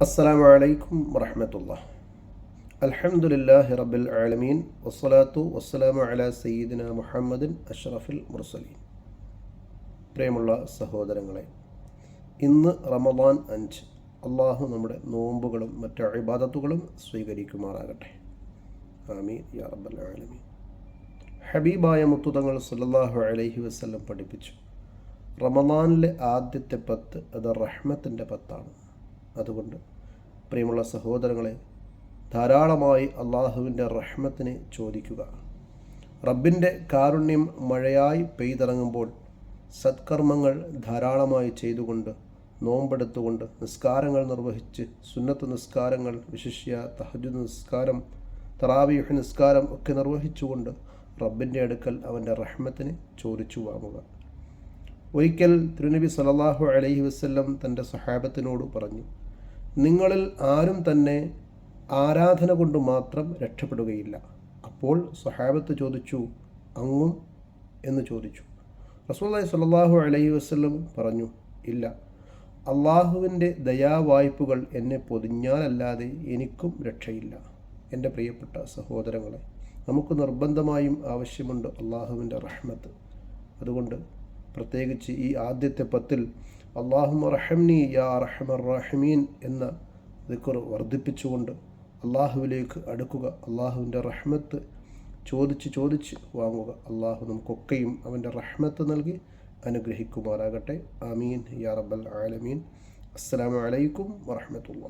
അസ്സലാമു അലൈക്കും വറഹമത്തുള്ള അൽഹംദുലില്ലാഹി റബ്ബിൽ ആലമീൻ. വസ്സലാത്തു വസ്സലാമു അല സയ്യിദിന മുഹമ്മദിൻ അഷ്റഫിൽ മുർസലീൻ. പ്രിയമുള്ള സഹോദരങ്ങളെ ഇന്ന് റമദാൻ അഞ്ച്. അള്ളാഹു നമ്മുടെ നോമ്പുകളും മറ്റു ഇബാദത്തുകളും സ്വീകരിക്കുമാറാകട്ടെ. ആമീൻ യാ റബ്ബൽ ആലമീൻ. ഹബീബായ മുത്തുതങ്ങൾ സുല്ലാഹു അലഹി വസ്ല്ലം പഠിപ്പിച്ചു. റമദാനിലെ ആദ്യത്തെ പത്ത് അത് റഹ്മത്തിന്റെ പത്താണ്. അതുകൊണ്ട് പ്രിയമുള്ള സഹോദരങ്ങളെ ധാരാളമായി അള്ളാഹുവിന്റെ റഹ്മത്തിനെ ചോദിക്കുക. റബ്ബിന്റെ കാരുണ്യം മഴയായി പെയ്തിറങ്ങുമ്പോൾ സത്കർമ്മങ്ങൾ ധാരാളമായി ചെയ്തുകൊണ്ട് നോമ്പെടുത്തുകൊണ്ട് നിസ്കാരങ്ങൾ നിർവഹിച്ച് സുന്നത്ത് നിസ്കാരങ്ങൾ വിശിഷ്യ തഹജു നിസ്കാരം തറാവീഹ് നിസ്കാരം ഒക്കെ നിർവഹിച്ചുകൊണ്ട് റബ്ബിന്റെ അടുക്കൽ അവന്റെ റഹ്മത്തിനെ ചോദിച്ചു വാങ്ങുക. ഒരിക്കൽ തിരുനബി സല്ലല്ലാഹു അലൈഹി വസ്ല്ലം തന്റെ സഹാബത്തിനോട് പറഞ്ഞു നിങ്ങളിൽ ആരും തന്നെ ആരാധന കൊണ്ട് മാത്രം രക്ഷപ്പെടുകയില്ല. അപ്പോൾ സഹാബത്ത് ചോദിച്ചു അങ്ങും? എന്ന് ചോദിച്ചു. റസൂല്ലായി സല്ലാഹു അലൈഹി വസല്ലം പറഞ്ഞു ഇല്ല. അള്ളാഹുവിന്റെ ദയാവായ്പകൾ എന്നെ പൊതിഞ്ഞാലല്ലാതെ എനിക്കും രക്ഷയില്ല. എന്റെ പ്രിയപ്പെട്ട സഹോദരങ്ങളെ നമുക്ക് നിർബന്ധമായും ആവശ്യമുണ്ട് അള്ളാഹുവിന്റെ റഹ്മത്ത്. അതുകൊണ്ട് പ്രത്യേകിച്ച് ഈ ആദ്യത്തെ പത്തിൽ അള്ളാഹു റഹംനി യാ റഹമർ റഹമീൻ എന്ന ദിക്കർ വർദ്ധിപ്പിച്ചുകൊണ്ട് അള്ളാഹുവിലേക്ക് അടുക്കുക അള്ളാഹുവിന്റെ റഹ്മത്ത് ചോദിച്ച് ചോദിച്ച് വാങ്ങുക. അള്ളാഹു നമുക്കൊക്കെയും അവന്റെ റഹ്മത്ത് നൽകി അനുഗ്രഹിക്കുമാറാകട്ടെ. ആമീൻ. യാ റബ്ബൽ ആലമീൻ. അസ്സാം വലൈക്കും വറഹമത്തുള്ള